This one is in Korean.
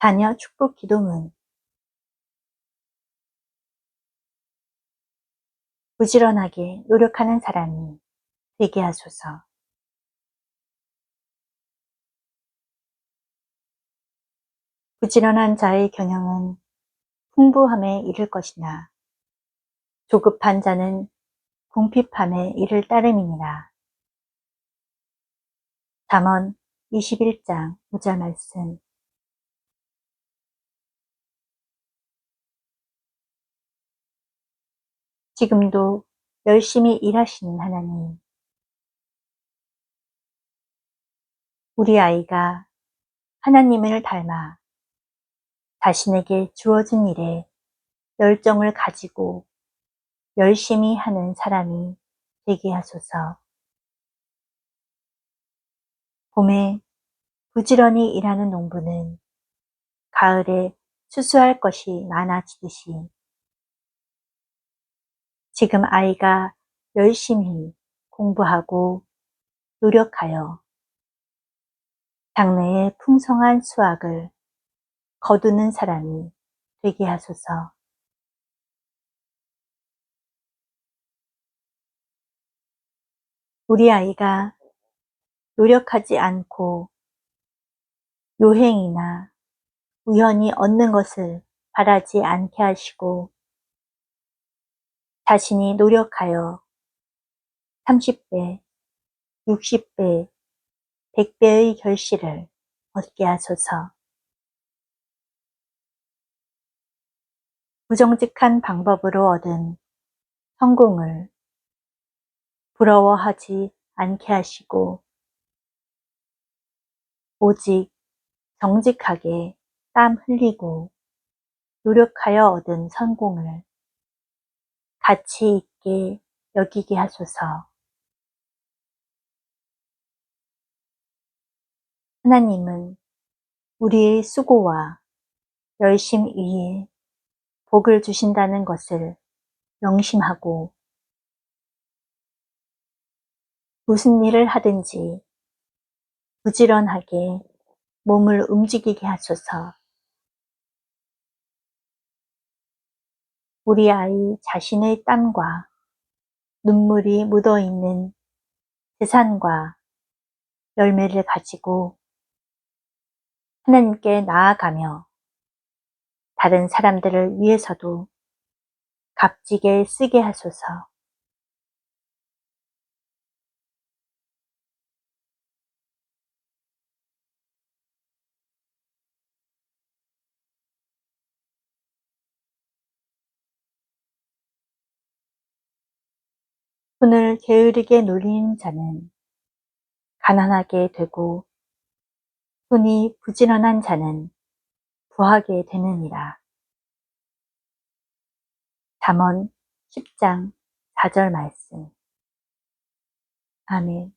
자녀 축복 기도문 부지런하게 노력하는 사람이 되게 하소서. 부지런한 자의 경영은 풍부함에 이를 것이나 조급한 자는 궁핍함에 이를 따름이니라. 잠언 21장 5절 말씀 지금도 열심히 일하시는 하나님 우리 아이가 하나님을 닮아 자신에게 주어진 일에 열정을 가지고 열심히 하는 사람이 되게 하소서. 봄에 부지런히 일하는 농부는 가을에 추수할 것이 많아지듯이 지금 아이가 열심히 공부하고 노력하여 장래의 풍성한 수확을 거두는 사람이 되게 하소서. 우리 아이가 노력하지 않고 요행이나 우연히 얻는 것을 바라지 않게 하시고 자신이 노력하여 30배, 60배, 100배의 결실을 얻게 하소서. 부정직한 방법으로 얻은 성공을 부러워하지 않게 하시고 오직 정직하게 땀 흘리고 노력하여 얻은 성공을 가치 있게 여기게 하소서. 하나님은 우리의 수고와 열심 위에 복을 주신다는 것을 명심하고 무슨 일을 하든지 부지런하게 몸을 움직이게 하소서. 우리 아이 자신의 땀과 눈물이 묻어 있는 재산과 열매를 가지고 하나님께 나아가며 다른 사람들을 위해서도 값지게 쓰게 하소서. 손을 게으르게 놀리는 자는 가난하게 되고 손이 부지런한 자는 부하게 되느니라. 잠언 10장 4절 말씀 아멘